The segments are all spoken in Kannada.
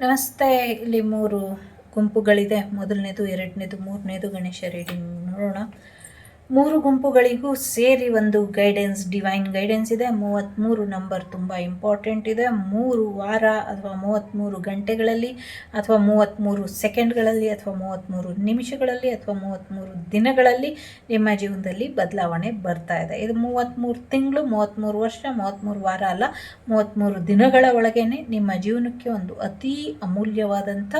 ನಮಸ್ತೆ ಇಲ್ಲಿ ಮೂರು ಗುಂಪುಗಳಿದೆ. ಮೊದಲನೇದು ಎರಡನೇದು ಮೂರನೇದು ಗಣೇಶ ರೀಡಿಂಗ್ ನೋಡೋಣ. ಮೂರು ಗುಂಪುಗಳಿಗೂ ಸೇರಿ ಒಂದು ಗೈಡೆನ್ಸ್ ಡಿವೈನ್ ಗೈಡೆನ್ಸ್ ಇದೆ. ಮೂವತ್ತ್ಮೂರು ನಂಬರ್ ತುಂಬ ಇಂಪಾರ್ಟೆಂಟ್ ಇದೆ. ಮೂರು ವಾರ ಅಥವಾ ಮೂವತ್ತ್ಮೂರು ಗಂಟೆಗಳಲ್ಲಿ ಅಥವಾ ಮೂವತ್ತ್ಮೂರು ಸೆಕೆಂಡ್ಗಳಲ್ಲಿ ಅಥವಾ ಮೂವತ್ತ್ಮೂರು ನಿಮಿಷಗಳಲ್ಲಿ ಅಥವಾ ಮೂವತ್ತ್ಮೂರು ದಿನಗಳಲ್ಲಿ ನಿಮ್ಮ ಜೀವನದಲ್ಲಿ ಬದಲಾವಣೆ ಬರ್ತಾ ಇದೆ. ಇದು ಮೂವತ್ತ್ಮೂರು ತಿಂಗಳು ಮೂವತ್ತ್ಮೂರು ವರ್ಷ ಮೂವತ್ತ್ಮೂರು ವಾರ ಅಲ್ಲ ಮೂವತ್ತ್ಮೂರು ದಿನಗಳ ಒಳಗೇ ನಿಮ್ಮ ಜೀವನಕ್ಕೆ ಒಂದು ಅತೀ ಅಮೂಲ್ಯವಾದಂಥ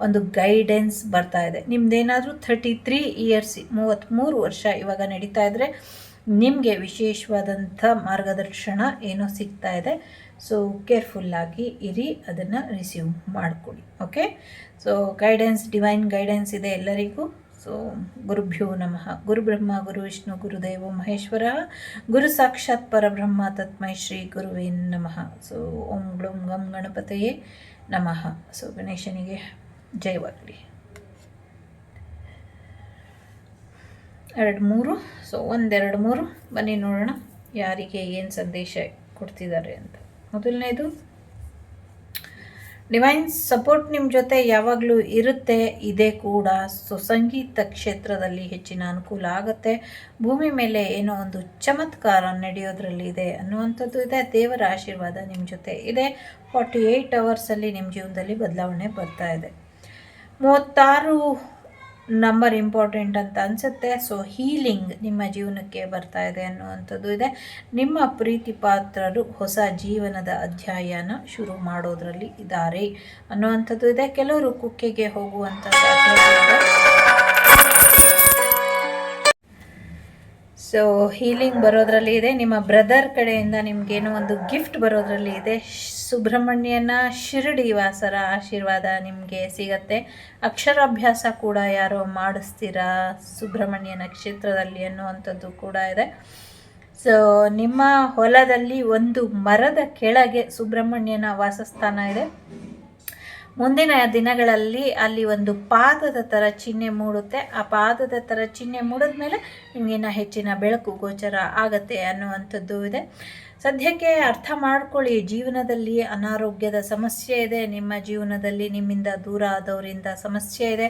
ಒಂದು ಗೈಡೆನ್ಸ್ ಬರ್ತಾ ಇದೆ. ನಿಮ್ಮದೇನಾದರೂ ಥರ್ಟಿ ತ್ರೀ ಇಯರ್ಸ್ ಮೂವತ್ತ್ಮೂರು ವರ್ಷ ಇವಾಗ ನಡೀತಾ ಇದ್ದರೆ ನಿಮಗೆ ವಿಶೇಷವಾದಂಥ ಮಾರ್ಗದರ್ಶನ ಏನೋ ಸಿಗ್ತಾ ಇದೆ. ಸೊ ಕೇರ್ಫುಲ್ಲಾಗಿ ಇರಿ, ಅದನ್ನು ರಿಸೀವ್ ಮಾಡಿಕೊಳ್ಳಿ. Okay so guidance divine guidance ಇದೆ ಎಲ್ಲರಿಗೂ. ಸೊ ಗುರುಭ್ಯೋ ನಮಃ. ಗುರು ಬ್ರಹ್ಮ, ಗುರು ವಿಷ್ಣು ಗುರುದೇವ ಮಹೇಶ್ವರ, ಗುರು ಸಾಕ್ಷಾತ್ ಪರಬ್ರಹ್ಮ, ತತ್ಮೈ ಶ್ರೀ ಗುರುವೇ ನಮಃ. ಸೊ ಓಂ, ಗ್ಲೋಂ, ಗಂ, ಗಣಪತಯೇ ನಮಃ. ಸೊ ಗಣೇಶನಿಗೆ ಜಯವಾಗಲಿ. ಎರಡು ಮೂರು ಸೊ ಒಂದೆರಡು ಮೂರು ಬನ್ನಿ ನೋಡೋಣ ಯಾರಿಗೆ ಏನು ಸಂದೇಶ ಕೊಡ್ತಿದ್ದಾರೆ ಅಂತ. ಮೊದಲನೇದು ಡಿವೈನ್ ಸಪೋರ್ಟ್ ನಿಮ್ಮ ಜೊತೆ ಯಾವಾಗಲೂ ಇರುತ್ತೆ, ಇದೆ ಕೂಡ. ಸೊ ಸಂಗೀತ ಕ್ಷೇತ್ರದಲ್ಲಿ ಹೆಚ್ಚಿನ ಅನುಕೂಲ ಆಗುತ್ತೆ. ಭೂಮಿ ಮೇಲೆ ಏನೋ ಒಂದು ಚಮತ್ಕಾರ ನಡೆಯೋದ್ರಲ್ಲಿ ಇದೆ ಅನ್ನುವಂಥದ್ದು ಇದೆ. ದೇವರ ಆಶೀರ್ವಾದ ನಿಮ್ಮ ಜೊತೆ ಇದೆ. ಫಾರ್ಟಿ ಏಯ್ಟ್ ಅವರ್ಸಲ್ಲಿ ನಿಮ್ಮ ಜೀವನದಲ್ಲಿ ಬದಲಾವಣೆ ಬರ್ತಾ ಇದೆ. ಮೂವತ್ತಾರು ನಂಬರ್ ಇಂಪಾರ್ಟೆಂಟ್ ಅಂತ ಅನಿಸುತ್ತೆ. ಸೊ ಹೀಲಿಂಗ್ ನಿಮ್ಮ ಜೀವನಕ್ಕೆ ಬರ್ತಾ ಇದೆ ಅನ್ನುವಂಥದ್ದು ಇದೆ. ನಿಮ್ಮ ಪ್ರೀತಿ ಪಾತ್ರರು ಹೊಸ ಜೀವನದ ಅಧ್ಯಾಯನ ಶುರು ಮಾಡೋದ್ರಲ್ಲಿ ಇದ್ದಾರೆ ಅನ್ನುವಂಥದ್ದು ಇದೆ. ಕೆಲವರು ಕುಕ್ಕೆಗೆ ಹೋಗುವಂಥ ಸೊ ಹೀಲಿಂಗ್ ಬರೋದ್ರಲ್ಲಿ ಇದೆ. ನಿಮ್ಮ ಬ್ರದರ್ ಕಡೆಯಿಂದ ನಿಮಗೇನೋ ಒಂದು ಗಿಫ್ಟ್ ಬರೋದ್ರಲ್ಲಿ ಇದೆ. ಸುಬ್ರಹ್ಮಣ್ಯನ ಶಿರಡಿ ವಾಸರ ಆಶೀರ್ವಾದ ನಿಮಗೆ ಸಿಗತ್ತೆ. ಅಕ್ಷರಾಭ್ಯಾಸ ಕೂಡ ಯಾರೋ ಮಾಡಿಸ್ತೀರಾ ಸುಬ್ರಹ್ಮಣ್ಯ ನಕ್ಷತ್ರದಲ್ಲಿ ಅನ್ನುವಂಥದ್ದು ಕೂಡ ಇದೆ. ಸೊ ನಿಮ್ಮ ಹೊಲದಲ್ಲಿ ಒಂದು ಮರದ ಕೆಳಗೆ ಸುಬ್ರಹ್ಮಣ್ಯನ ವಾಸಸ್ಥಾನ ಇದೆ. ಮುಂದಿನ ದಿನಗಳಲ್ಲಿ ಅಲ್ಲಿ ಒಂದು ಪಾದದ ಥರ ಚಿಹ್ನೆ ಮೂಡುತ್ತೆ. ಆ ಪಾದದ ಥರ ಚಿಹ್ನೆ ಮೂಡಿದ ಮೇಲೆ ನಿಮಗಿನ್ನ ಹೆಚ್ಚಿನ ಬೆಳಕು ಗೋಚರ ಆಗತ್ತೆ ಅನ್ನುವಂಥದ್ದು ಇದೆ. ಸದ್ಯಕ್ಕೆ ಅರ್ಥ ಮಾಡ್ಕೊಳ್ಳಿ, ಜೀವನದಲ್ಲಿ ಅನಾರೋಗ್ಯದ ಸಮಸ್ಯೆ ಇದೆ. ನಿಮ್ಮ ಜೀವನದಲ್ಲಿ ನಿಮ್ಮಿಂದ ದೂರ ಆದವರಿಂದ ಸಮಸ್ಯೆ ಇದೆ.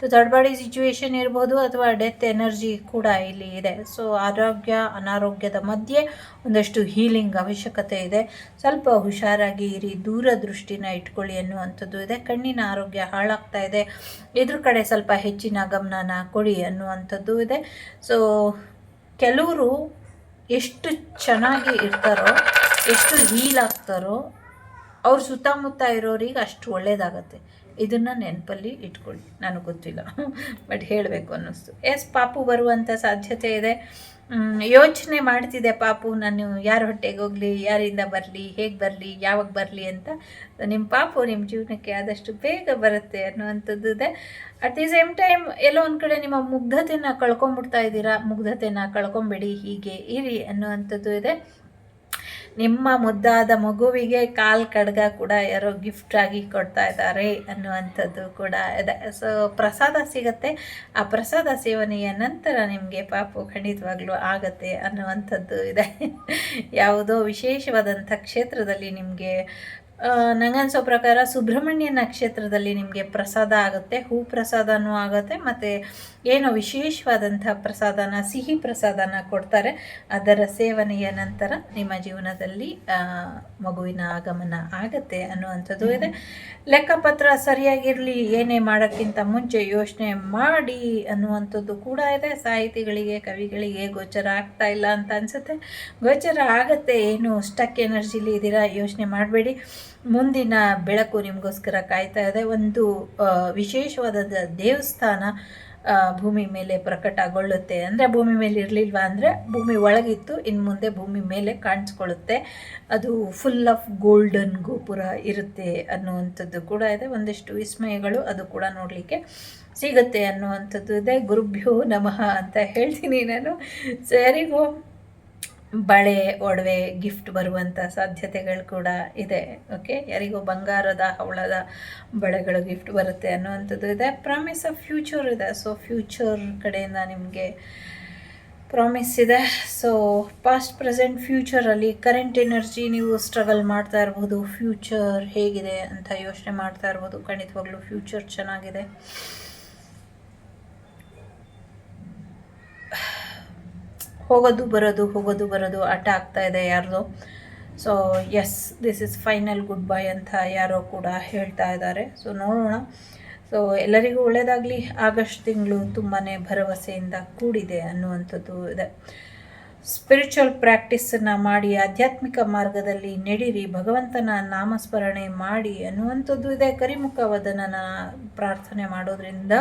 ಸೊ ಬಾಡಿ ಸಿಚುವೇಶನ್ ಇರ್ಬೋದು ಅಥವಾ ಡೆತ್ ಎನರ್ಜಿ ಕೂಡ ಇಲ್ಲಿ ಇದೆ. ಸೊ ಆರೋಗ್ಯ, ಅನಾರೋಗ್ಯದ ಮಧ್ಯೆ ಒಂದಷ್ಟು ಹೀಲಿಂಗ್ ಅವಶ್ಯಕತೆ ಇದೆ. ಸ್ವಲ್ಪ ಹುಷಾರಾಗಿ ಇರಿ, ದೂರದೃಷ್ಟಿನ ಇಟ್ಕೊಳ್ಳಿ ಅನ್ನುವಂಥದ್ದು ಇದೆ. ಕಣ್ಣಿನ ಆರೋಗ್ಯ ಹಾಳಾಗ್ತಾ ಇದೆ. ಇದ್ರ ಕಡೆ ಸ್ವಲ್ಪ ಹೆಚ್ಚಿನ ಗಮನನ ಕೊಡಿ ಅನ್ನುವಂಥದ್ದು ಇದೆ. ಸೊ ಕೆಲವರು ಎಷ್ಟು ಚೆನ್ನಾಗಿ ಇರ್ತಾರೋ, ಎಷ್ಟು ಹೀಲ್ ಆಗ್ತಾರೋ, ಅವ್ರ ಸುತ್ತಮುತ್ತ ಇರೋರಿಗೆ ಅಷ್ಟು ಒಳ್ಳೇದಾಗತ್ತೆ. ಇದನ್ನು ನೆನಪಲ್ಲಿ ಇಟ್ಕೊಳ್ಳಿ. ನನಗೆ ಗೊತ್ತಿಲ್ಲ. ಬಟ್ ಹೇಳಬೇಕು ಅನ್ನಿಸ್ತು. ಎಸ್ ಪಾಪು ಬರುವಂಥ ಸಾಧ್ಯತೆ ಇದೆ. ಯೋಚನೆ ಮಾಡ್ತಿದೆ ಪಾಪು, ನಾನು ಯಾರ ಹೊಟ್ಟೆಗೆ ಹೋಗಲಿ, ಯಾರಿಂದ ಬರಲಿ, ಹೇಗೆ ಬರಲಿ, ಯಾವಾಗ ಬರಲಿ ಅಂತ. ನಿಮ್ಮ ಪಾಪು ನಿಮ್ಮ ಜೀವನಕ್ಕೆ ಆದಷ್ಟು ಬೇಗ ಬರುತ್ತೆ ಅನ್ನುವಂಥದ್ದು ಇದೆ. ಅಟ್ ದಿ ಸೇಮ್ ಟೈಮ್ ಎಲ್ಲೋ ಒಂದು ಕಡೆ ನಿಮ್ಮ ಮುಗ್ಧತೆನ ಕಳ್ಕೊಂಬಿಡ್ತಾ ಇದ್ದೀರಾ? ಮುಗ್ಧತೆನ ಕಳ್ಕೊಂಬಿಡಿ, ಹೀಗೆ ಇರಿ ಅನ್ನುವಂಥದ್ದು ಇದೆ. ನಿಮ್ಮ ಮುದ್ದಾದ ಮಗುವಿಗೆ ಕಾಲ್ ಕಡ್ಗ ಕೂಡ ಯಾರೋ ಗಿಫ್ಟ್ ಆಗಿ ಕೊಡ್ತಾ ಇದ್ದಾರೆ ಅನ್ನುವಂಥದ್ದು ಕೂಡ ಇದೆ. ಸೊ ಪ್ರಸಾದ ಸಿಗುತ್ತೆ. ಆ ಪ್ರಸಾದ ಸೇವನೆಯ ನಂತರ ನಿಮಗೆ ಪಾಪು ಖಂಡಿತವಾಗ್ಲೂ ಆಗತ್ತೆ ಅನ್ನುವಂಥದ್ದು ಇದೆ. ಯಾವುದೋ ವಿಶೇಷವಾದಂಥ ಕ್ಷೇತ್ರದಲ್ಲಿ ನಿಮಗೆ ನನಗನ್ಸೋ ಪ್ರಕಾರ ಸುಬ್ರಹ್ಮಣ್ಯ ನಕ್ಷತ್ರದಲ್ಲಿ ನಿಮಗೆ ಪ್ರಸಾದ ಆಗುತ್ತೆ, ಹೂ ಪ್ರಸಾದನೂ ಆಗುತ್ತೆ, ಮತ್ತು ಏನೋ ವಿಶೇಷವಾದಂಥ ಪ್ರಸಾದನ, ಸಿಹಿ ಪ್ರಸಾದನ ಕೊಡ್ತಾರೆ. ಅದರ ಸೇವನೆಯ ನಂತರ ನಿಮ್ಮ ಜೀವನದಲ್ಲಿ ಮಗುವಿನ ಆಗಮನ ಆಗತ್ತೆ ಅನ್ನುವಂಥದ್ದು ಇದೆ. ಲೆಕ್ಕಪತ್ರ ಸರಿಯಾಗಿರಲಿ, ಏನೇ ಮಾಡೋಕ್ಕಿಂತ ಮುಂಚೆ ಯೋಚನೆ ಮಾಡಿ ಅನ್ನುವಂಥದ್ದು ಕೂಡ ಇದೆ. ಸಾಹಿತಿಗಳಿಗೆ, ಕವಿಗಳಿಗೆ ಗೋಚರ ಆಗ್ತಾ ಇಲ್ಲ ಅಂತ ಅನಿಸುತ್ತೆ. ಗೋಚರ ಆಗುತ್ತೆ, ಏನು ಸ್ಟಕ್ ಎನರ್ಜಿಲಿ ಇದ್ದೀರಾ ಯೋಚನೆ ಮಾಡಬೇಡಿ. ಮುಂದಿನ ಬೆಳಕು ನಿಮಗೋಸ್ಕರ ಕಾಯ್ತಾ ಇದೆ. ಒಂದು ವಿಶೇಷವಾದ ದೇವಸ್ಥಾನ ಭೂಮಿ ಮೇಲೆ ಪ್ರಕಟಗೊಳ್ಳುತ್ತೆ. ಅಂದರೆ ಭೂಮಿ ಮೇಲೆ ಇರಲಿಲ್ವಾ ಅಂದರೆ ಭೂಮಿ ಒಳಗಿತ್ತು ಇನ್ನು ಮುಂದೆ ಭೂಮಿ ಮೇಲೆ ಕಾಣಿಸ್ಕೊಳ್ಳುತ್ತೆ. ಅದು ಫುಲ್ ಆಫ್ ಗೋಲ್ಡನ್ ಗೋಪುರ ಇರುತ್ತೆ ಅನ್ನುವಂಥದ್ದು ಕೂಡ ಇದೆ. ಒಂದಿಷ್ಟು ವಿಸ್ಮಯಗಳು ಅದು ಕೂಡ ನೋಡಲಿಕ್ಕೆ ಸಿಗುತ್ತೆ ಅನ್ನುವಂಥದ್ದು ಇದೆ. ಗುರುಭ್ಯೋ ನಮಃ ಅಂತ ಹೇಳ್ತೀನಿ ನಾನು. ಸರಿ ಯಾರಿಗೂ ಬಳೆ, ಒಡವೆ ಗಿಫ್ಟ್ ಬರುವಂಥ ಸಾಧ್ಯತೆಗಳು ಕೂಡ ಇದೆ. ಓಕೆ ಯಾರಿಗೂ ಬಂಗಾರದ, ಹವಳದ ಬಳೆಗಳು ಗಿಫ್ಟ್ ಬರುತ್ತೆ ಅನ್ನುವಂಥದ್ದು ಇದೆ. ಪ್ರಾಮಿಸ್ ಆಫ್ ಫ್ಯೂಚರ್ ಇದೆ. ಸೊ ಫ್ಯೂಚರ್ ಕಡೆಯಿಂದ ನಿಮಗೆ ಪ್ರಾಮಿಸ್ ಇದೆ. ಸೊ ಪಾಸ್ಟ್ ಪ್ರೆಸೆಂಟ್ ಫ್ಯೂಚರಲ್ಲಿ ಕರೆಂಟ್ ಎನರ್ಜಿ ನೀವು ಸ್ಟ್ರಗಲ್ ಮಾಡ್ತಾ ಇರ್ಬೋದು. ಫ್ಯೂಚರ್ ಹೇಗಿದೆ ಅಂತ ಯೋಚನೆ ಮಾಡ್ತಾ ಇರ್ಬೋದು. ಖಂಡಿತವಾಗ್ಲೂ ಫ್ಯೂಚರ್ ಚೆನ್ನಾಗಿದೆ. ಹೋಗೋದು, ಬರೋದು ಹೋಗೋದು, ಬರೋದು ಆಟ ಆಗ್ತಾ ಇದೆ ಯಾರ್ದು. So yes this is final goodbye ಅಂತ ಯಾರೋ ಕೂಡ ಹೇಳ್ತಾ ಇದ್ದಾರೆ. ಸೊ ನೋಡೋಣ. ಸೊ ಎಲ್ಲರಿಗೂ ಒಳ್ಳೆಯದಾಗಲಿ ಆಗಸ್ಟ್ ತಿಂಗಳು ತುಂಬಾ ಭರವಸೆಯಿಂದ ಕೂಡಿದೆ ಅನ್ನುವಂಥದ್ದು ಇದೆ. ಸ್ಪಿರಿಚುವಲ್ ಪ್ರಾಕ್ಟೀಸನ್ನು ಮಾಡಿ, ಆಧ್ಯಾತ್ಮಿಕ ಮಾರ್ಗದಲ್ಲಿ ನಡೀರಿ, ಭಗವಂತನ ನಾಮಸ್ಮರಣೆ ಮಾಡಿ ಅನ್ನುವಂಥದ್ದು ಇದೆ. ಕರಿಮುಖ ವದನನ ಪ್ರಾರ್ಥನೆ ಮಾಡೋದ್ರಿಂದ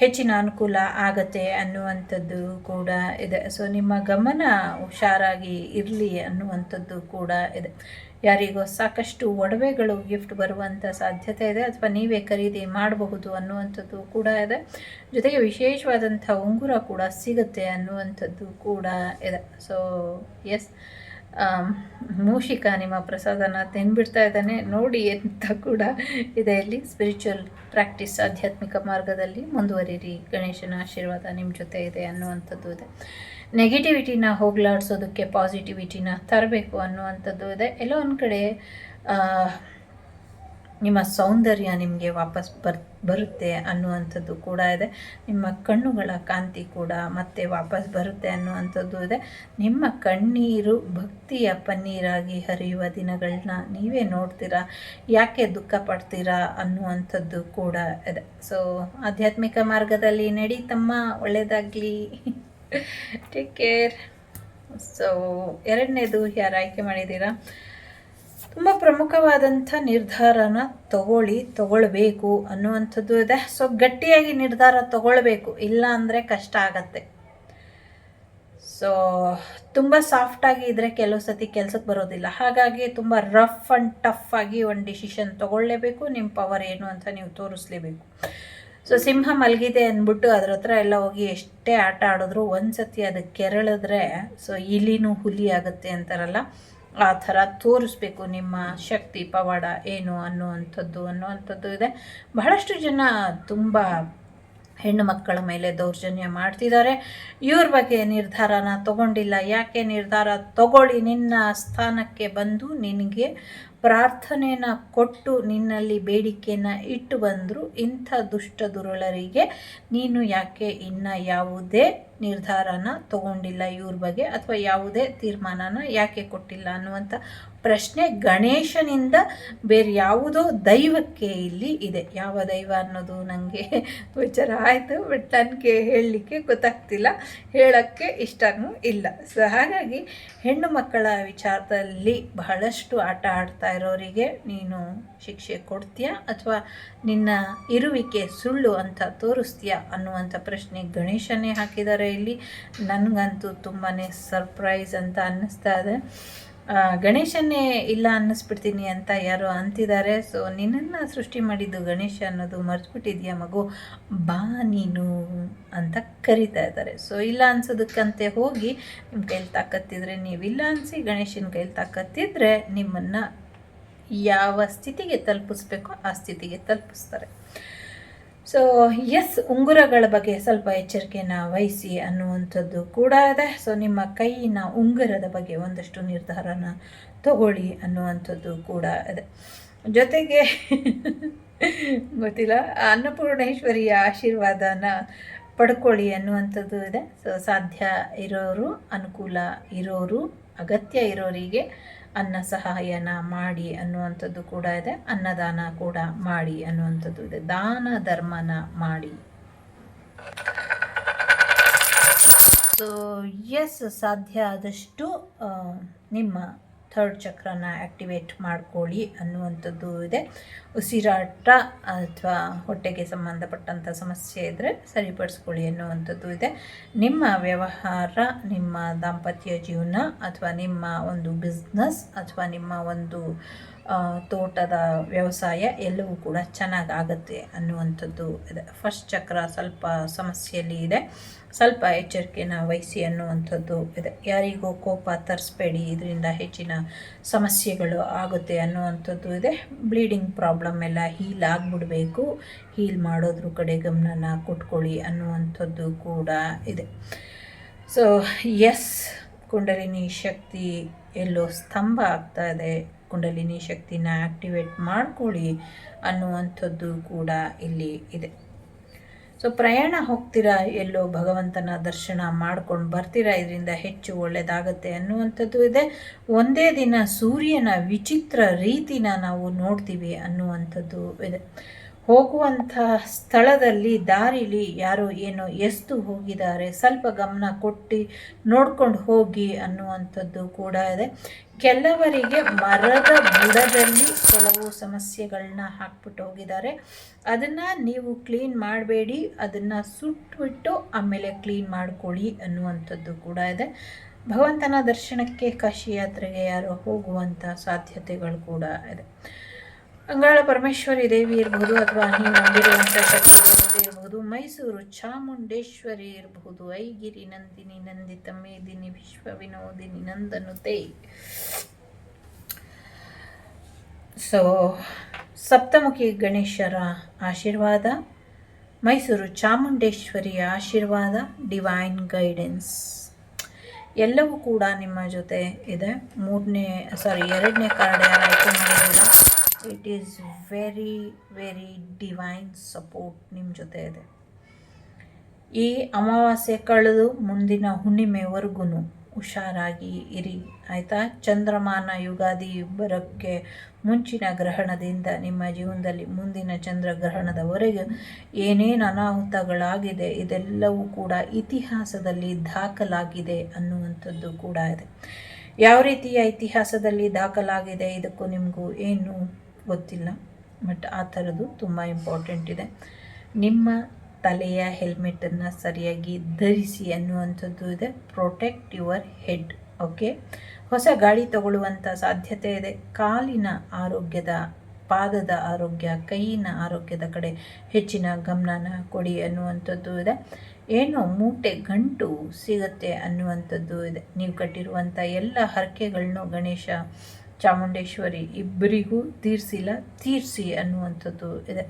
ಹೆಚ್ಚಿನ ಅನುಕೂಲ ಆಗತ್ತೆ ಅನ್ನುವಂಥದ್ದು ಕೂಡ ಇದೆ. ಸೊ ನಿಮ್ಮ ಗಮನ ಹುಷಾರಾಗಿ ಇರಲಿ ಅನ್ನುವಂಥದ್ದು ಕೂಡ ಇದೆ. ಯಾರಿಗೋ ಸಾಕಷ್ಟು ಒಡವೆಗಳು ಗಿಫ್ಟ್ ಬರುವಂಥ ಸಾಧ್ಯತೆ ಇದೆ ಅಥವಾ ನೀವೇ ಖರೀದಿ ಮಾಡಬಹುದು ಅನ್ನುವಂಥದ್ದು ಕೂಡ ಇದೆ. ಜೊತೆಗೆ ವಿಶೇಷವಾದಂಥ ಉಂಗುರ ಕೂಡ ಸಿಗುತ್ತೆ ಅನ್ನುವಂಥದ್ದು ಕೂಡ ಇದೆ. ಸೊ ಎಸ್ ಮೂಷಿಕ ನಿಮ್ಮ ಪ್ರಸಾದನ ತಿನ್ಬಿಡ್ತಾ ಇದ್ದಾನೆ. ನೋಡಿ ಅಂತ ಕೂಡ ಇದೆ ಇಲ್ಲಿ. ಸ್ಪಿರಿಚುವಲ್ ಪ್ರಾಕ್ಟೀಸ್ ಆಧ್ಯಾತ್ಮಿಕ ಮಾರ್ಗದಲ್ಲಿ ಮುಂದುವರಿರಿ ಗಣೇಶನ ಆಶೀರ್ವಾದ ನಿಮ್ಮ ಜೊತೆ ಇದೆ ಅನ್ನುವಂಥದ್ದು ಇದೆ. ನೆಗೆಟಿವಿಟಿನ ಹೋಗ್ಲಾಡ್ಸೋದಕ್ಕೆ ಪಾಸಿಟಿವಿಟಿನ ತರಬೇಕು ಅನ್ನುವಂಥದ್ದು ಇದೆ. ಎಲ್ಲೋ ಒಂದು ಕಡೆ ನಿಮ್ಮ ಸೌಂದರ್ಯ ನಿಮಗೆ ವಾಪಸ್ ಬರ್, ಬರುತ್ತೆ ಅನ್ನುವಂಥದ್ದು ಕೂಡ ಇದೆ. ನಿಮ್ಮ ಕಣ್ಣುಗಳ ಕಾಂತಿ ಕೂಡ ಮತ್ತೆ ವಾಪಸ್ ಬರುತ್ತೆ ಅನ್ನುವಂಥದ್ದು ಇದೆ. ನಿಮ್ಮ ಕಣ್ಣೀರು ಭಕ್ತಿಯ ಪನ್ನೀರಾಗಿ ಹರಿಯುವ ದಿನಗಳನ್ನ ನೀವೇ ನೋಡ್ತೀರಾ? ಯಾಕೆ ದುಃಖ ಪಡ್ತೀರಾ ಅನ್ನುವಂಥದ್ದು ಕೂಡ ಇದೆ. ಸೊ ಆಧ್ಯಾತ್ಮಿಕ ಮಾರ್ಗದಲ್ಲಿ ನಡೀತಮ್ಮ ಒಳ್ಳೆಯದಾಗಲಿ ಟೇಕ್ ಕೇರ್ ಸೊ ಎರಡನೇದು ಯಾರು ಆಯ್ಕೆ ಮಾಡಿದ್ದೀರಾ? ತುಂಬ ಪ್ರಮುಖವಾದಂಥ ನಿರ್ಧಾರನ ತಗೊಳ್ಳಿ, ತಗೊಳ್ಬೇಕು ಅನ್ನುವಂಥದ್ದು ಇದೆ. ಸೊ ಗಟ್ಟಿಯಾಗಿ ನಿರ್ಧಾರ ತಗೊಳ್ಬೇಕು. ಇಲ್ಲ ಅಂದರೆ ಕಷ್ಟ ಆಗತ್ತೆ. ಸೊ ತುಂಬ ಸಾಫ್ಟಾಗಿ ಇದ್ದರೆ ಕೆಲವು ಸತಿ ಕೆಲಸಕ್ಕೆ ಬರೋದಿಲ್ಲ. ಹಾಗಾಗಿ ತುಂಬ ರಫ್ ಆ್ಯಂಡ್ ಟಫ್ ಆಗಿ ಒಂದು ಡಿಸಿಷನ್ ತೊಗೊಳ್ಳೇಬೇಕು. ನಿಮ್ಮ ಪವರ್ ಏನು ಅಂತ ನೀವು ತೋರಿಸ್ಲೇಬೇಕು. ಸೊ ಸಿಂಹ ಮಲಗಿದೆ ಅಂದ್ಬಿಟ್ಟು ಅದ್ರ ಹತ್ರ ಎಲ್ಲ ಹೋಗಿ ಎಷ್ಟೇ ಆಟ ಆಡಿದ್ರು ಒಂದು ಸತಿ ಅದು ಕೆರಳಿದ್ರೆ ಸೊ ಇಲಿನೂ ಹುಲಿ ಆಗುತ್ತೆ ಅಂತಾರಲ್ಲ ಆ ಥರ ತೋರಿಸ್ಬೇಕು ನಿಮ್ಮ ಶಕ್ತಿ, ಪವಾಡ ಏನು ಅನ್ನುವಂಥದ್ದು ಅನ್ನುವಂಥದ್ದು ಇದೆ. ಬಹಳಷ್ಟು ಜನ ತುಂಬ ಹೆಣ್ಣು ಮಕ್ಕಳ ಮೇಲೆ ದೌರ್ಜನ್ಯ ಮಾಡ್ತಿದ್ದಾರೆ. ಇವ್ರ ಬಗ್ಗೆ ನಿರ್ಧಾರನ ತಗೊಂಡಿಲ್ಲ. ಯಾಕೆ ನಿರ್ಧಾರ ತಗೊಳ್ಳಿ? ನಿನ್ನ ಸ್ಥಾನಕ್ಕೆ ಬಂದು ನಿನಗೆ ಪ್ರಾರ್ಥನೆನ ಕೊಟ್ಟು ನಿನ್ನಲ್ಲಿ ಬೇಡಿಕೆನ ಇಟ್ಟು ಬಂದರು ಇಂಥ ದುಷ್ಟ ದುರುಳರಿಗೆ ನೀನು ಯಾಕೆ ಇನ್ನ ಯಾವುದೇ ನಿರ್ಧಾರನ ತಗೊಂಡಿಲ್ಲ ಇವ್ರ ಬಗ್ಗೆ ಅಥವಾ ಯಾವುದೇ ತೀರ್ಮಾನನ ಯಾಕೆ ಕೊಟ್ಟಿಲ್ಲ ಅನ್ನುವಂಥ ಪ್ರಶ್ನೆ ಗಣೇಶನಿಂದ ಬೇರೆ ಯಾವುದೋ ದೈವಕ್ಕೆ ಇಲ್ಲಿ ಇದೆ. ಯಾವ ದೈವ ಅನ್ನೋದು ನನಗೆ ವಿಚಾರ ಆಯಿತು ಬಟ್ ನನಗೆ ಹೇಳಲಿಕ್ಕೆ ಗೊತ್ತಾಗ್ತಿಲ್ಲ. ಹೇಳೋಕ್ಕೆ ಇಷ್ಟನೂ ಇಲ್ಲ. ಸೊ ಹಾಗಾಗಿ ಹೆಣ್ಣು ಮಕ್ಕಳ ವಿಚಾರದಲ್ಲಿ ಬಹಳಷ್ಟು ಆಟ ಆಡ್ತಾ ಇರೋರಿಗೆ ನೀನು ಶಿಕ್ಷೆ ಕೊಡ್ತೀಯಾ ಅಥವಾ ನಿನ್ನ ಇರುವಿಕೆ ಸುಳ್ಳು ಅಂತ ತೋರಿಸ್ತೀಯಾ ಅನ್ನುವಂಥ ಪ್ರಶ್ನೆ ಗಣೇಶನೇ ಹಾಕಿದ್ದಾರೆ ಇಲ್ಲಿ. ನನಗಂತೂ ತುಂಬಾ ಸರ್ಪ್ರೈಸ್ ಅಂತ ಅನ್ನಿಸ್ತಾ ಇದೆ. ಗಣೇಶನ್ನೇ ಇಲ್ಲ ಅನ್ನಿಸ್ಬಿಡ್ತೀನಿ ಅಂತ ಯಾರೋ ಅಂತಿದ್ದಾರೆ. ಸೊ ನಿನ್ನನ್ನು ಸೃಷ್ಟಿ ಮಾಡಿದ್ದು ಗಣೇಶ ಅನ್ನೋದು ಮರ್ತ್ಬಿಟ್ಟಿದ್ಯಾ ಮಗು? ಬಾ ನೀನು ಅಂತ ಕರಿತಾ ಇದ್ದಾರೆ. ಸೊ ಇಲ್ಲ ಅನ್ಸೋದಕ್ಕಂತೆ ಹೋಗಿ ನಿಮ್ಮ ಕೈಲಿ ತಾಕತ್ತಿದ್ರೆ, ನೀವಿಲ್ಲ ಅನಿಸಿ ಗಣೇಶನ ಕೈಲಿ ತಾಕತ್ತಿದ್ರೆ ನಿಮ್ಮನ್ನು ಯಾವ ಸ್ಥಿತಿಗೆ ತಲುಪಿಸ್ಬೇಕೋ ಆ ಸ್ಥಿತಿಗೆ ತಲುಪಿಸ್ತಾರೆ. ಸೊ ಎಸ್ ಉಂಗುರಗಳ ಬಗ್ಗೆ ಸ್ವಲ್ಪ ಎಚ್ಚರಿಕೆನ ವಹಿಸಿ ಅನ್ನುವಂಥದ್ದು ಕೂಡ ಇದೆ. ಸೊ ನಿಮ್ಮ ಕೈಯಿನ ಉಂಗುರದ ಬಗ್ಗೆ ಒಂದಷ್ಟು ನಿರ್ಧಾರನ ತಗೊಳ್ಳಿ ಅನ್ನುವಂಥದ್ದು ಕೂಡ ಇದೆ. ಜೊತೆಗೆ ಗೊತ್ತಿಲ್ಲ, ಅನ್ನಪೂರ್ಣೇಶ್ವರಿಯ ಆಶೀರ್ವಾದನ ಪಡ್ಕೊಳ್ಳಿ ಅನ್ನುವಂಥದ್ದು ಇದೆ. ಸೊ ಸಾಧ್ಯ ಇರೋರು, ಅನುಕೂಲ ಇರೋರು, ಅಗತ್ಯ ಇರೋರಿಗೆ ಅನ್ನ ಸಹಾಯನ ಮಾಡಿ ಅನ್ನುವಂಥದ್ದು ಕೂಡ ಇದೆ. ಅನ್ನದಾನ ಕೂಡ ಮಾಡಿ ಅನ್ನುವಂಥದ್ದು ಇದೆ. ದಾನ ಧರ್ಮನ ಮಾಡಿ. ಸೊ ಎಸ್ ಸಾಧ್ಯ ಆದಷ್ಟು ನಿಮ್ಮ ಥರ್ಡ್ ಚಕ್ರನ ಆ್ಯಕ್ಟಿವೇಟ್ ಮಾಡ್ಕೊಳ್ಳಿ ಅನ್ನುವಂಥದ್ದು ಇದೆ. ಉಸಿರಾಟ ಅಥವಾ ಹೊಟ್ಟೆಗೆ ಸಂಬಂಧಪಟ್ಟಂಥ ಸಮಸ್ಯೆ ಇದ್ದರೆ ಸರಿಪಡಿಸ್ಕೊಳ್ಳಿ ಅನ್ನುವಂಥದ್ದು ಇದೆ. ನಿಮ್ಮ ವ್ಯವಹಾರ, ನಿಮ್ಮ ದಾಂಪತ್ಯ ಜೀವನ ಅಥವಾ ನಿಮ್ಮ ಒಂದು ಬಿಸ್ನೆಸ್ ಅಥವಾ ನಿಮ್ಮ ಒಂದು ತೋಟದ ವ್ಯವಸಾಯ ಎಲ್ಲವೂ ಕೂಡ ಚೆನ್ನಾಗಾಗತ್ತೆ ಅನ್ನುವಂಥದ್ದು ಇದೆ. ಫಸ್ಟ್ ಚಕ್ರ ಸ್ವಲ್ಪ ಸಮಸ್ಯೆಯಲ್ಲಿ ಇದೆ. ಸ್ವಲ್ಪ ಎಚ್ಚರಿಕೆನ ವಹಿಸಿ ಅನ್ನುವಂಥದ್ದು ಇದೆ. ಯಾರಿಗೂ ಕೋಪ ತರಿಸ್ಬೇಡಿ, ಇದರಿಂದ ಹೆಚ್ಚಿನ ಸಮಸ್ಯೆಗಳು ಆಗುತ್ತೆ ಅನ್ನುವಂಥದ್ದು ಇದೆ. ಬ್ಲೀಡಿಂಗ್ ಪ್ರಾಬ್ಲಮ್ ಎಲ್ಲ ಹೀಲ್ ಆಗಿಬಿಡಬೇಕು. ಹೀಲ್ ಮಾಡೋದ್ರ ಕಡೆ ಗಮನನ ಕೊಟ್ಕೊಳ್ಳಿ ಅನ್ನುವಂಥದ್ದು ಕೂಡ ಇದೆ. ಸೊ ಎಸ್ ಕುಂಡಲಿನಿ ಶಕ್ತಿ ಎಲ್ಲೋ ಸ್ತಂಭ ಆಗ್ತಾ ಇದೆ. ಕುಂಡಲಿನಿ ಶಕ್ತಿನ ಆಕ್ಟಿವೇಟ್ ಮಾಡ್ಕೊಳ್ಳಿ ಅನ್ನುವಂಥದ್ದು ಕೂಡ ಇಲ್ಲಿ ಇದೆ. ಸೊ ಪ್ರಯಾಣ ಹೋಗ್ತೀರಾ? ಎಲ್ಲೋ ಭಗವಂತನ ದರ್ಶನ ಮಾಡ್ಕೊಂಡು ಬರ್ತೀರಾ? ಇದರಿಂದ ಹೆಚ್ಚು ಒಳ್ಳೆಯದಾಗತ್ತೆ ಅನ್ನುವಂಥದ್ದು ಇದೆ. ಒಂದೇ ದಿನ ಸೂರ್ಯನ ವಿಚಿತ್ರ ರೀತಿನ ನಾವು ನೋಡ್ತೀವಿ ಅನ್ನುವಂಥದ್ದು ಇದೆ. ಹೋಗುವಂಥ ಸ್ಥಳದಲ್ಲಿ ದಾರಿಲಿ ಯಾರೋ ಏನೋ ಎಸ್ತು ಹೋಗಿದ್ದಾರೆ. ಸ್ವಲ್ಪ ಗಮನ ಕೊಟ್ಟು ನೋಡ್ಕೊಂಡು ಹೋಗಿ ಅನ್ನುವಂಥದ್ದು ಕೂಡ ಇದೆ. ಕೆಲವರಿಗೆ ಮರದ ಬುಡದಲ್ಲಿ ಕೆಲವು ಸಮಸ್ಯೆಗಳನ್ನ ಹಾಕ್ಬಿಟ್ಟು ಹೋಗಿದ್ದಾರೆ. ಅದನ್ನು ನೀವು ಕ್ಲೀನ್ ಮಾಡಬೇಡಿ, ಅದನ್ನು ಸುಟ್ಟುಬಿಟ್ಟು ಆಮೇಲೆ ಕ್ಲೀನ್ ಮಾಡ್ಕೊಳ್ಳಿ ಅನ್ನುವಂಥದ್ದು ಕೂಡ ಇದೆ. ಭಗವಂತನ ದರ್ಶನಕ್ಕೆ ಕಾಶಿ ಯಾತ್ರೆಗೆ ಯಾರೋ ಹೋಗುವಂಥ ಸಾಧ್ಯತೆಗಳು ಕೂಡ ಇದೆ. ಅಂಗಾಳ ಪರಮೇಶ್ವರಿ ದೇವಿ ಇರಬಹುದು ಅಥವಾ ನೀವು ನಂಬಿರುವಂಥ ಶಕ್ತಿ ಇರಬಹುದು, ಮೈಸೂರು ಚಾಮುಂಡೇಶ್ವರಿ ಇರಬಹುದು, ಐಗಿರಿ ನಂದಿನಿ, ನಂದಿತ ಮೇದಿನಿ, ವಿಶ್ವ ವಿನೋದಿನಿ ನಂದನುತೆ ಸೊ ಸಪ್ತಮುಖಿ ಗಣೇಶರ ಆಶೀರ್ವಾದ, ಮೈಸೂರು ಚಾಮುಂಡೇಶ್ವರಿಯ ಆಶೀರ್ವಾದ ಡಿವೈನ್ ಗೈಡೆನ್ಸ್ ಎಲ್ಲವೂ ಕೂಡ ನಿಮ್ಮ ಜೊತೆ ಇದೆ. ಮೂರನೇ ಸಾರಿ ಎರಡನೇ ಕಾರ್ಡ್ ಯಾರು ಆಯ್ಕೆ it is very very divine support ನಿಮ್ಮ ಜೊತೆ ಇದೆ ಈ ಅಮಾವಾಸ್ಯೆ ಕಳೆದು ಮುಂದಿನ ಹುಣ್ಣಿಮೆವರೆಗೂ ಹುಷಾರಾಗಿ ಇರಿ. ಆಯಿತಾ? ಚಂದ್ರಮಾನ ಯುಗಾದಿ ಬರೋಕ್ಕೆ ಮುಂಚಿನ ಗ್ರಹಣದಿಂದ ನಿಮ್ಮ ಜೀವನದಲ್ಲಿ ಮುಂದಿನ ಚಂದ್ರಗ್ರಹಣದವರೆಗೆ ಏನೇನು ಅನಾಹುತಗಳಾಗಿದೆ ಇದೆಲ್ಲವೂ ಕೂಡ ಇತಿಹಾಸದಲ್ಲಿ ದಾಖಲಾಗಿದೆ ಅನ್ನುವಂಥದ್ದು ಕೂಡ ಇದೆ. ಯಾವ ರೀತಿಯ ಇತಿಹಾಸದಲ್ಲಿ ದಾಖಲಾಗಿದೆ ಇದಕ್ಕೂ ನಿಮಗೂ ಏನು ಗೊತ್ತಿಲ್ಲ ಬಟ್ ಆ ಥರದ್ದು ತುಂಬ ಇಂಪಾರ್ಟೆಂಟ್ ಇದೆ. ನಿಮ್ಮ ತಲೆಯ ಹೆಲ್ಮೆಟನ್ನು ಸರಿಯಾಗಿ ಧರಿಸಿ ಅನ್ನುವಂಥದ್ದು ಇದೆ. ಪ್ರೊಟೆಕ್ಟ್ ಯುವರ್ ಹೆಡ್ ಓಕೆ ಹೊಸ ಗಾಡಿ ತಗೊಳ್ಳುವಂಥ ಸಾಧ್ಯತೆ ಇದೆ. ಕಾಲಿನ ಆರೋಗ್ಯದ, ಪಾದದ ಆರೋಗ್ಯ ಕೈಯಿನ ಆರೋಗ್ಯದ ಕಡೆ ಹೆಚ್ಚಿನ ಗಮನನ ಕೊಡಿ ಅನ್ನುವಂಥದ್ದು ಇದೆ. ಏನೋ ಮೂಟೆ, ಗಂಟು ಸಿಗುತ್ತೆ ಅನ್ನುವಂಥದ್ದು ಇದೆ. ನೀವು ಕಟ್ಟಿರುವಂಥ ಎಲ್ಲ ಹರಕೆಗಳನ್ನು ಗಣೇಶ ಚಾಮುಂಡೇಶ್ವರಿ ಇಬ್ಬರಿಗೂ ತೀರಿಸಿಲ್ಲ, ತೀರಿಸಿ ಅನ್ನುವಂಥದ್ದು ಇದೆ.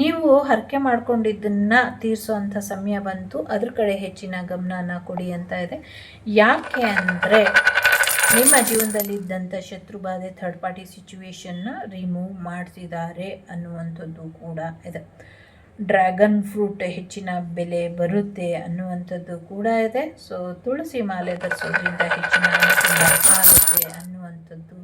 ನೀವು ಹರಕೆ ಮಾಡ್ಕೊಂಡಿದ್ದನ್ನು ತೀರಿಸುವಂಥ ಸಮಯ ಬಂತು. ಅದ್ರ ಕಡೆ ಹೆಚ್ಚಿನ ಗಮನನ ಕೊಡಿ ಅಂತ ಇದೆ. ಯಾಕೆ ಅಂದರೆ ನಿಮ್ಮ ಜೀವನದಲ್ಲಿ ಇದ್ದಂಥ ಶತ್ರು ಬಾಧೆ ಥರ್ಡ್ ಪಾರ್ಟಿ ಸಿಚುವೇಶನ್ನ ರಿಮೂವ್ ಮಾಡಿಸಿದ್ದಾರೆ ಅನ್ನುವಂಥದ್ದು ಕೂಡ ಇದೆ. ಡ್ರ್ಯಾಗನ್ ಫ್ರೂಟ್ ಹೆಚ್ಚಿನ ಬೆಲೆ ಬರುತ್ತೆ ಅನ್ನುವಂಥದ್ದು ಕೂಡ ಇದೆ. ಸೊ ತುಳಸಿ ಮಾಲೆ ಧರಿಸೋದ್ರಿಂದ ಹೆಚ್ಚಿನ ಆಗುತ್ತೆ ಅನ್ನುವಂಥದ್ದು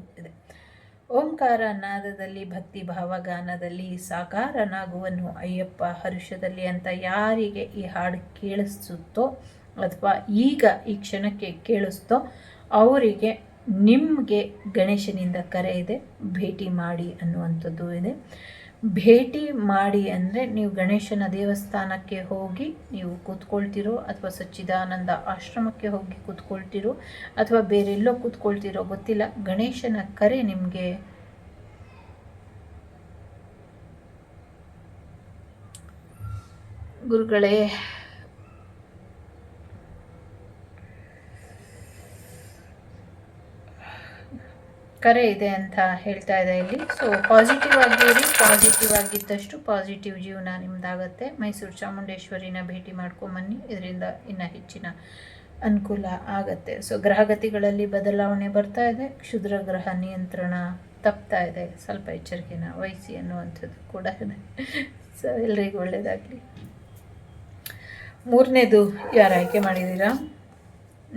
ಓಂಕಾರ ನಾದದಲ್ಲಿ ಭಕ್ತಿ ಭಾವಗಾನದಲ್ಲಿ ಸಾಕಾರನಾಗುವನು. ಅಯ್ಯಪ್ಪ, ಹರುಷದಲ್ಲಿ ಅಂತ ಯಾರಿಗೆ ಈ ಹಾಡು ಕೇಳಿಸುತ್ತೋ ಅಥವಾ ಈಗ ಈ ಕ್ಷಣಕ್ಕೆ ಕೇಳಿಸ್ತೋ ಅವರಿಗೆ ನಿಮಗೆ ಗಣೇಶನಿಂದ ಕರೆ ಇದೆ. ಭೇಟಿ ಮಾಡಿ ಅನ್ನುವಂಥದ್ದು ಇದೆ. ಭೇಟಿ ಮಾಡಿ ಅಂದರೆ ನೀವು ಗಣೇಶನ ದೇವಸ್ಥಾನಕ್ಕೆ ಹೋಗಿ ನೀವು ಕೂತ್ಕೊಳ್ತಿರೋ ಅಥವಾ ಸಚ್ಚಿದಾನಂದ ಆಶ್ರಮಕ್ಕೆ ಹೋಗಿ ಕೂತ್ಕೊಳ್ತಿರೋ ಅಥವಾ ಬೇರೆಲ್ಲೋ ಕೂತ್ಕೊಳ್ತಿರೋ ಗೊತ್ತಿಲ್ಲ, ಗಣೇಶನ ಕರೆ ನಿಮಗೆ ಗುರುಗಳೇ ಕರೆ ಇದೆ ಅಂತ ಹೇಳ್ತಾ ಇದೆ ಇಲ್ಲಿ. ಸೊ ಪಾಸಿಟಿವ್ ಆಗಿರಿ ಪಾಸಿಟಿವ್ ಆಗಿದ್ದಷ್ಟು ಪಾಸಿಟಿವ್ ಜೀವನ ನಿಮ್ದಾಗತ್ತೆ. ಮೈಸೂರು ಚಾಮುಂಡೇಶ್ವರಿನ ಭೇಟಿ ಮಾಡ್ಕೊಂಬನ್ನಿ. ಇದರಿಂದ ಇನ್ನು ಹೆಚ್ಚಿನ ಅನುಕೂಲ ಆಗತ್ತೆ. ಸೊ ಗ್ರಹಗತಿಗಳಲ್ಲಿ ಬದಲಾವಣೆ ಬರ್ತಾ ಇದೆ. ಕ್ಷುದ್ರ ಗ್ರಹ ನಿಯಂತ್ರಣ ತಪ್ತಾ ಇದೆ. ಸ್ವಲ್ಪ ಎಚ್ಚರಿಕೆನ ವಹಿಸಿ ಅನ್ನುವಂಥದ್ದು ಕೂಡ ಇದೆ. ಸೊ ಎಲ್ರಿಗೂ ಒಳ್ಳೆಯದಾಗಲಿ ಮೂರನೇದು ಯಾರು ಆಯ್ಕೆ ಮಾಡಿದ್ದೀರಾ?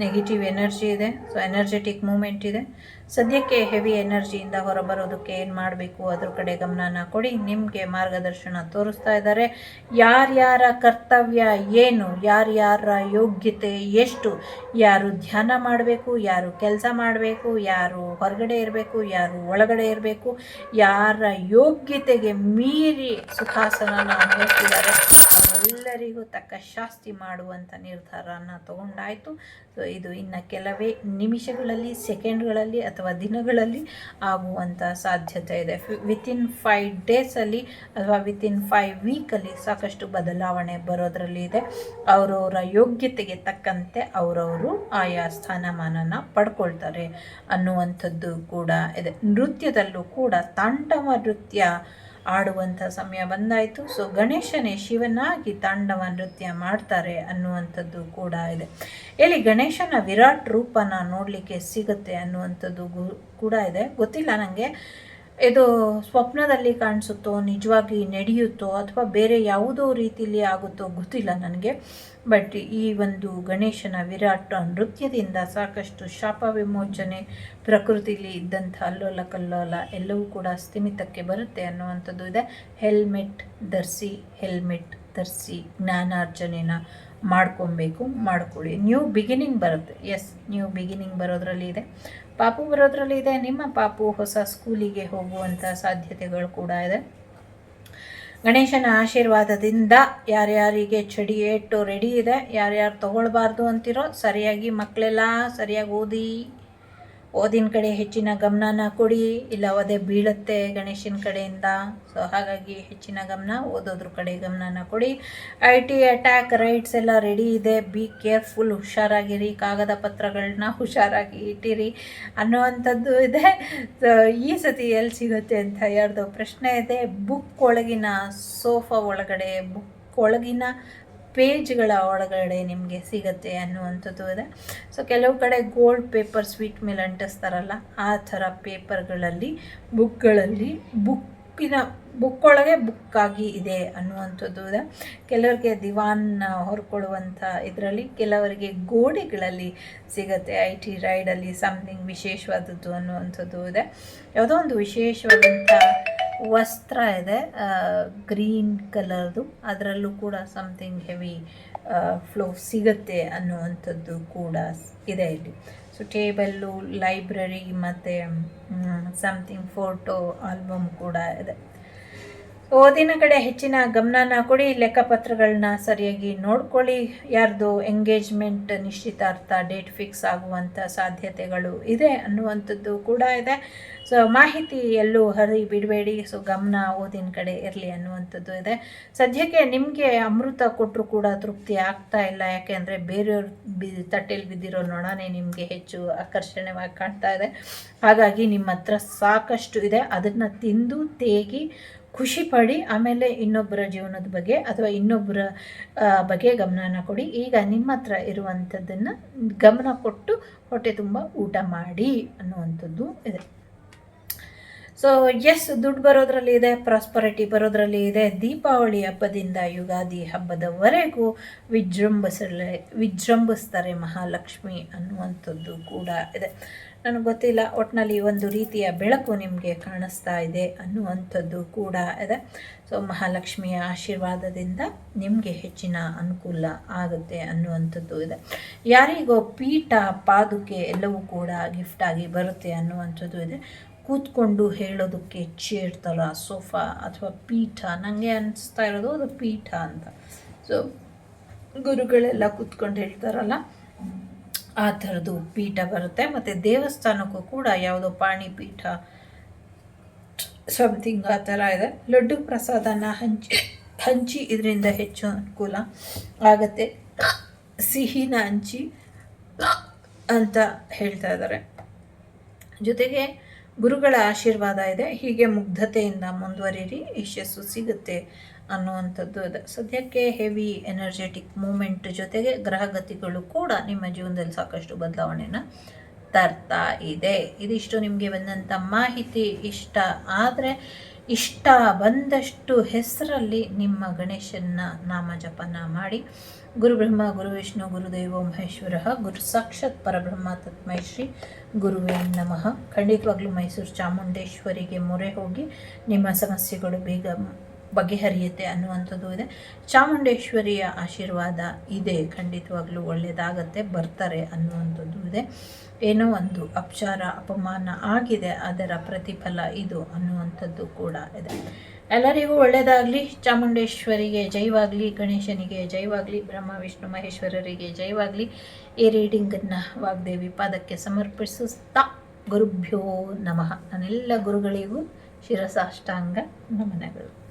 ನೆಗೆಟಿವ್ ಎನರ್ಜಿ ಇದೆ. ಸೊ ಎನರ್ಜೆಟಿಕ್ ಮೂಮೆಂಟ್ ಇದೆ. ಸದ್ಯಕ್ಕೆ ಹೆವಿ ಎನರ್ಜಿಯಿಂದ ಹೊರಬರೋದಕ್ಕೆ ಏನು ಮಾಡಬೇಕು? ಅದ್ರ ಕಡೆ ಗಮನನ ಕೊಡಿ. ನಿಮಗೆ ಮಾರ್ಗದರ್ಶನ ತೋರಿಸ್ತಾ ಇದ್ದಾರೆ. ಯಾರ್ಯಾರ ಕರ್ತವ್ಯ ಏನು? ಯಾರ್ಯಾರ ಯೋಗ್ಯತೆ ಎಷ್ಟು? ಯಾರು ಧ್ಯಾನ ಮಾಡಬೇಕು? ಯಾರು ಕೆಲಸ ಮಾಡಬೇಕು? ಯಾರು ಹೊರಗಡೆ ಇರಬೇಕು? ಯಾರು ಒಳಗಡೆ ಇರಬೇಕು? ಯಾರ ಯೋಗ್ಯತೆಗೆ ಮೀರಿ ಸುಖಾಸನ ಹೋಗ್ತಿದ್ದಾರೆ ಅವರೆಲ್ಲರಿಗೂ ತಕ್ಕ ಶಾಸ್ತಿ ಮಾಡುವಂಥ ನಿರ್ಧಾರನ ತಗೊಂಡಾಯಿತು. ಸೊ ಇದು ಇನ್ನು ಕೆಲವೇ ನಿಮಿಷಗಳಲ್ಲಿ, ಸೆಕೆಂಡ್ಗಳಲ್ಲಿ ಅಥವಾ ದಿನಗಳಲ್ಲಿ ಆಗುವಂಥ ಸಾಧ್ಯತೆ ಇದೆ. ವಿತಿನ್ ಫೈವ್ ಡೇಸಲ್ಲಿ ಅಥವಾ ವಿತಿನ್ ಫೈವ್ ವೀಕಲ್ಲಿ ಸಾಕಷ್ಟು ಬದಲಾವಣೆ ಬರೋದರಲ್ಲಿ ಇದೆ. ಅವರವರ ಯೋಗ್ಯತೆಗೆ ತಕ್ಕಂತೆ ಅವರವರು ಆಯಾ ಸ್ಥಾನಮಾನನ ಪಡ್ಕೊಳ್ತಾರೆ ಅನ್ನುವಂಥದ್ದು ಕೂಡ ಇದೆ. ನೃತ್ಯದಲ್ಲೂ ಕೂಡ ತಾಂಡವ ನೃತ್ಯ ಆಡುವಂಥ ಸಮಯ ಬಂದಾಯಿತು. ಸೊ ಗಣೇಶನೇ ಶಿವನಾಗಿ ತಾಂಡವ ನೃತ್ಯ ಮಾಡ್ತಾರೆ ಅನ್ನುವಂಥದ್ದು ಕೂಡ ಇದೆ. ಇಲ್ಲಿ ಗಣೇಶನ ವಿರಾಟ್ ರೂಪನ ನೋಡಲಿಕ್ಕೆ ಸಿಗುತ್ತೆ ಅನ್ನುವಂಥದ್ದು ಕೂಡ ಇದೆ. ಗೊತ್ತಿಲ್ಲ ನನಗೆ ಇದು ಸ್ವಪ್ನದಲ್ಲಿ ಕಾಣಿಸುತ್ತೋ, ನಿಜವಾಗಿ ನಡೆಯುತ್ತೋ ಅಥವಾ ಬೇರೆ ಯಾವುದೋ ರೀತಿಯಲ್ಲಿ ಆಗುತ್ತೋ ಗೊತ್ತಿಲ್ಲ ನನಗೆ. ಬಟ್ ಈ ಒಂದು ಗಣೇಶನ ವಿರಾಟ ನೃತ್ಯದಿಂದ ಸಾಕಷ್ಟು ಶಾಪ ವಿಮೋಚನೆ ಪ್ರಕೃತಿಲಿ ಇದ್ದಂಥ ಅಲ್ಲೋಲ ಕಲ್ಲೋಲ ಎಲ್ಲವೂ ಕೂಡ ಸ್ಥಿಮಿತಕ್ಕೆ ಬರುತ್ತೆ ಅನ್ನುವಂಥದ್ದು ಇದೆ. ಹೆಲ್ಮೆಟ್ ಧರಿಸಿ ಹೆಲ್ಮೆಟ್ ಧರಿಸಿ ಜ್ಞಾನಾರ್ಜನೆನ ಮಾಡ್ಕೊಬೇಕು, ಮಾಡ್ಕೊಳ್ಳಿ. ನ್ಯೂ ಬಿಗಿನಿಂಗ್ ಬರುತ್ತೆ. ಎಸ್ ನ್ಯೂ ಬಿಗಿನಿಂಗ್ ಬರೋದ್ರಲ್ಲಿ ಇದೆ. ಪಾಪು ಬರೋದ್ರಲ್ಲಿ ಇದೆ. ನಿಮ್ಮ ಪಾಪು ಹೊಸ ಸ್ಕೂಲಿಗೆ ಹೋಗುವಂಥ ಸಾಧ್ಯತೆಗಳು ಕೂಡ ಇದೆ. ಗಣೇಶನ ಆಶೀರ್ವಾದದಿಂದ ಯಾರ್ಯಾರಿಗೆ ಚಡಿ ಏಟು ರೆಡಿ ಇದೆ, ಯಾರ್ಯಾರು ತಗೊಳ್ಬಾರ್ದು ಅಂತಿರೋ ಸರಿಯಾಗಿ ಮಕ್ಕಳೆಲ್ಲ ಸರಿಯಾಗಿ ಓದಿ ಓದಿನ ಕಡೆ ಹೆಚ್ಚಿನ ಗಮನನ ಕೊಡಿ ಇಲ್ಲ ಓದೇ ಬೀಳುತ್ತೆ ಗಣೇಶನ ಕಡೆಯಿಂದ. ಸೊ ಹಾಗಾಗಿ ಹೆಚ್ಚಿನ ಗಮನ ಓದೋದ್ರ ಕಡೆ ಗಮನನ ಕೊಡಿ. ಐ ಟಿ ಅಟ್ಯಾಕ್ ರೈಟ್ಸ್ ಎಲ್ಲ ರೆಡಿ ಇದೆ. ಬಿ ಕೇರ್ಫುಲ್ ಹುಷಾರಾಗಿರಿ. ಕಾಗದ ಪತ್ರಗಳನ್ನ ಹುಷಾರಾಗಿ ಇಟ್ಟಿರಿ ಅನ್ನುವಂಥದ್ದು ಇದೆ. ಸೊ ಈ ಸತಿ ಎಲ್ಲಿ ಸಿಗುತ್ತೆ ಅಂತ ಯಾರ್ದೋ ಪ್ರಶ್ನೆ ಇದೆ. ಬುಕ್ ಒಳಗಿನ ಸೋಫಾ ಒಳಗಡೆ ಬುಕ್ ಒಳಗಿನ ಪೇಜ್ಗಳ ಒಳಗಡೆ ನಿಮಗೆ ಸಿಗುತ್ತೆ ಅನ್ನುವಂಥದ್ದು ಇದೆ. ಸೊ ಕೆಲವು ಕಡೆ ಗೋಲ್ಡ್ ಪೇಪರ್ ಸ್ವೀಟ್ ಮೇಲೆ ಅಂಟಿಸ್ತಾರಲ್ಲ, ಆ ಥರ ಪೇಪರ್ಗಳಲ್ಲಿ ಬುಕ್ಗಳಲ್ಲಿ ಬುಕ್ಕಿನ ಬುಕ್ ಒಳಗೆ ಬುಕ್ಕಾಗಿ ಇದೆ ಅನ್ನುವಂಥದ್ದು ಇದೆ. ಕೆಲವರಿಗೆ ದಿವಾನ್ ಹೊರ್ಕೊಳ್ಳುವಂಥ ಇದರಲ್ಲಿ, ಕೆಲವರಿಗೆ ಗೋಡೆಗಳಲ್ಲಿ ಸಿಗುತ್ತೆ ಐ ಟಿ ರೈಡಲ್ಲಿ ಸಮಥಿಂಗ್ ವಿಶೇಷವಾದದ್ದು ಅನ್ನುವಂಥದ್ದು ಇದೆ. ಯಾವುದೋ ಒಂದು ವಿಶೇಷವಾದಂಥ ವಸ್ತ್ರ ಇದೆ ಗ್ರೀನ್ ಕಲರ್ದು, ಅದರಲ್ಲೂ ಕೂಡ ಸಮಥಿಂಗ್ ಹೆವಿ ಫ್ಲೋ ಸಿಗುತ್ತೆ ಅನ್ನುವಂಥದ್ದು ಕೂಡ ಇದೆ ಇಲ್ಲಿ. ಸೊ ಟೇಬಲ್ಲು ಲೈಬ್ರರಿ ಮತ್ತು ಸಮಥಿಂಗ್ ಫೋಟೋ ಆಲ್ಬಮ್ ಕೂಡ ಇದೆ. ಓದಿನ ಕಡೆ ಹೆಚ್ಚಿನ ಗಮನನ ಕೊಡಿ ಲೆಕ್ಕಪತ್ರಗಳನ್ನ ಸರಿಯಾಗಿ ನೋಡ್ಕೊಳ್ಳಿ. ಯಾರ್ದು ಎಂಗೇಜ್ಮೆಂಟ್ ನಿಶ್ಚಿತಾರ್ಥ ಡೇಟ್ ಫಿಕ್ಸ್ ಆಗುವಂಥ ಸಾಧ್ಯತೆಗಳು ಇದೆ ಅನ್ನುವಂಥದ್ದು ಕೂಡ ಇದೆ. ಸೊ ಮಾಹಿತಿ ಎಲ್ಲೂ ಹರಿ ಬಿಡಬೇಡಿ. ಸೊ ಗಮನ ಓದಿನ ಕಡೆ ಇರಲಿ ಅನ್ನುವಂಥದ್ದು ಇದೆ. ಸದ್ಯಕ್ಕೆ ನಿಮಗೆ ಅಮೃತ ಕೊಟ್ಟರು ಕೂಡ ತೃಪ್ತಿ ಆಗ್ತಾ ಇಲ್ಲ. ಯಾಕೆಂದರೆ ಬೇರೆಯವ್ರ ಬಿ ತಟ್ಟೆಯಲ್ಲಿ ಬಿದ್ದಿರೋ ನೊಣನೇ ನಿಮಗೆ ಹೆಚ್ಚು ಆಕರ್ಷಣೀಯವಾಗಿ ಕಾಣ್ತಾ ಇದೆ. ಹಾಗಾಗಿ ನಿಮ್ಮ ಹತ್ರ ಸಾಕಷ್ಟು ಇದೆ. ಅದನ್ನು ತಿಂದು, ತೇಗಿ ಖುಷಿ ಪಡಿ ಆಮೇಲೆ ಇನ್ನೊಬ್ಬರ ಜೀವನದ ಬಗ್ಗೆ ಅಥವಾ ಇನ್ನೊಬ್ಬರ ಬಗ್ಗೆ ಗಮನನ ಕೊಡಿ. ಈಗ ನಿಮ್ಮ ಹತ್ರ ಇರುವಂಥದ್ದನ್ನು ಗಮನ ಕೊಟ್ಟು ಹೊಟ್ಟೆ ತುಂಬ ಊಟ ಮಾಡಿ ಅನ್ನುವಂಥದ್ದು ಇದೆ. ಸೊ ಎಸ್ ದುಡ್ಡು ಬರೋದ್ರಲ್ಲಿ ಇದೆ ಪ್ರಾಸ್ಪರಿಟಿ ಬರೋದ್ರಲ್ಲಿ ಇದೆ. ದೀಪಾವಳಿ ಹಬ್ಬದಿಂದ ಯುಗಾದಿ ಹಬ್ಬದವರೆಗೂ ವಿಜೃಂಭಿಸಲೆ, ವಿಜೃಂಭಿಸ್ತಾರೆ ಮಹಾಲಕ್ಷ್ಮಿ ಅನ್ನುವಂಥದ್ದು ಕೂಡ ಇದೆ. ನನಗೆ ಗೊತ್ತಿಲ್ಲ ಒಟ್ಟಿನಲ್ಲಿ ಒಂದು ರೀತಿಯ ಬೆಳಕು ನಿಮಗೆ ಕಾಣಿಸ್ತಾ ಇದೆ ಅನ್ನುವಂಥದ್ದು ಕೂಡ ಇದೆ. ಸೊ ಮಹಾಲಕ್ಷ್ಮಿಯ ಆಶೀರ್ವಾದದಿಂದ ನಿಮಗೆ ಹೆಚ್ಚಿನ ಅನುಕೂಲ ಆಗುತ್ತೆ ಅನ್ನುವಂಥದ್ದು ಇದೆ. ಯಾರಿಗೋ ಪೀಠ, ಪಾದುಕೆ ಎಲ್ಲವೂ ಕೂಡ ಗಿಫ್ಟಾಗಿ ಬರುತ್ತೆ ಅನ್ನುವಂಥದ್ದು ಇದೆ. ಕೂತ್ಕೊಂಡು ಹೇಳೋದಕ್ಕೆ ಚೇರ್ ಥರ ಸೋಫಾ ಅಥವಾ ಪೀಠ ನನಗೆ ಅನಿಸ್ತಾ ಇರೋದು ಅದು ಪೀಠ ಅಂತ. ಸೊ ಗುರುಗಳೆಲ್ಲ ಕೂತ್ಕೊಂಡು ಹೇಳ್ತಾರಲ್ಲ ಆ ಥರದ್ದು ಪೀಠ ಬರುತ್ತೆ. ಮತ್ತು ದೇವಸ್ಥಾನಕ್ಕೂ ಕೂಡ ಯಾವುದೋ ಪಾಣಿಪೀಠ ಸಮಥಿಂಗ್ ಆ ಥರ ಇದೆ. ಲಡ್ಡು ಪ್ರಸಾದನ ಹಂಚಿ ಹಂಚಿ ಇದರಿಂದ ಹೆಚ್ಚು ಅನುಕೂಲ ಆಗುತ್ತೆ. ಸಿಹಿನ ಹಂಚಿ ಅಂತ ಹೇಳ್ತಾ ಇದ್ದಾರೆ. ಜೊತೆಗೆ ಗುರುಗಳ ಆಶೀರ್ವಾದ ಇದೆ. ಹೀಗೆ ಮುಗ್ಧತೆಯಿಂದ ಮುಂದುವರಿರಿ. ಯಶಸ್ಸು ಸಿಗುತ್ತೆ. ಅನ್ನುವಂಥದ್ದು ಅದ ಸದ್ಯಕ್ಕೆ ಹೆವಿ ಎನರ್ಜೆಟಿಕ್ ಮೂಮೆಂಟ್ ಜೊತೆಗೆ ಗ್ರಹಗತಿಗಳು ಕೂಡ ನಿಮ್ಮ ಜೀವನದಲ್ಲಿ ಸಾಕಷ್ಟು ಬದಲಾವಣೆಯನ್ನು ತರ್ತಾ ಇದೆ. ಇದಿಷ್ಟು ನಿಮಗೆ ಬಂದಂಥ ಮಾಹಿತಿ ಇಷ್ಟ ಆದರೆ ಇಷ್ಟ ಬಂದಷ್ಟು ಹೆಸರಲ್ಲಿ ನಿಮ್ಮ ಗಣೇಶನ ನಾಮ ಜಪನ ಮಾಡಿ. ಗುರು ಬ್ರಹ್ಮ ಗುರು ವಿಷ್ಣು ಗುರುದೇವೋ ಮಹೇಶ್ವರ, ಗುರು ಸಾಕ್ಷಾತ್ ಪರಬ್ರಹ್ಮ ತತ್ಮೈ ಶ್ರೀ ಗುರುವೇ ನಮಃ. ಖಂಡಿತವಾಗ್ಲೂ ಮೈಸೂರು ಚಾಮುಂಡೇಶ್ವರಿಗೆ ಮೊರೆ ಹೋಗಿ ನಿಮ್ಮ ಸಮಸ್ಯೆಗಳು ಬೇಗ ಬಗೆಹರಿಯುತ್ತೆ ಅನ್ನುವಂಥದ್ದು ಇದೆ. ಚಾಮುಂಡೇಶ್ವರಿಯ ಆಶೀರ್ವಾದ ಇದೆ, ಖಂಡಿತವಾಗ್ಲೂ ಒಳ್ಳೆಯದಾಗತ್ತೆ ಬರ್ತಾರೆ ಅನ್ನುವಂಥದ್ದು ಇದೆ. ಏನೋ ಒಂದು ಅಪಚಾರ, ಅಪಮಾನ ಆಗಿದೆ, ಅದರ ಪ್ರತಿಫಲ ಇದು ಅನ್ನುವಂಥದ್ದು ಕೂಡ ಇದೆ. ಎಲ್ಲರಿಗೂ ಒಳ್ಳೆಯದಾಗಲಿ ಚಾಮುಂಡೇಶ್ವರಿಗೆ ಜೈವಾಗಲಿ, ಗಣೇಶನಿಗೆ ಜೈವಾಗಲಿ, ಬ್ರಹ್ಮ, ವಿಷ್ಣು, ಮಹೇಶ್ವರರಿಗೆ ಜೈವಾಗಲಿ. ಈ ರೀಡಿಂಗನ್ನು ವಾಗ್ದೇವಿ ಪಾದಕ್ಕೆ ಸಮರ್ಪಿಸುತ್ತಾ ಗುರುಭ್ಯೋ ನಮಃ. ನನ್ನೆಲ್ಲ ಗುರುಗಳಿಗೂ ಶಿರಸಾಷ್ಟಾಂಗ ನಮನಗಳು.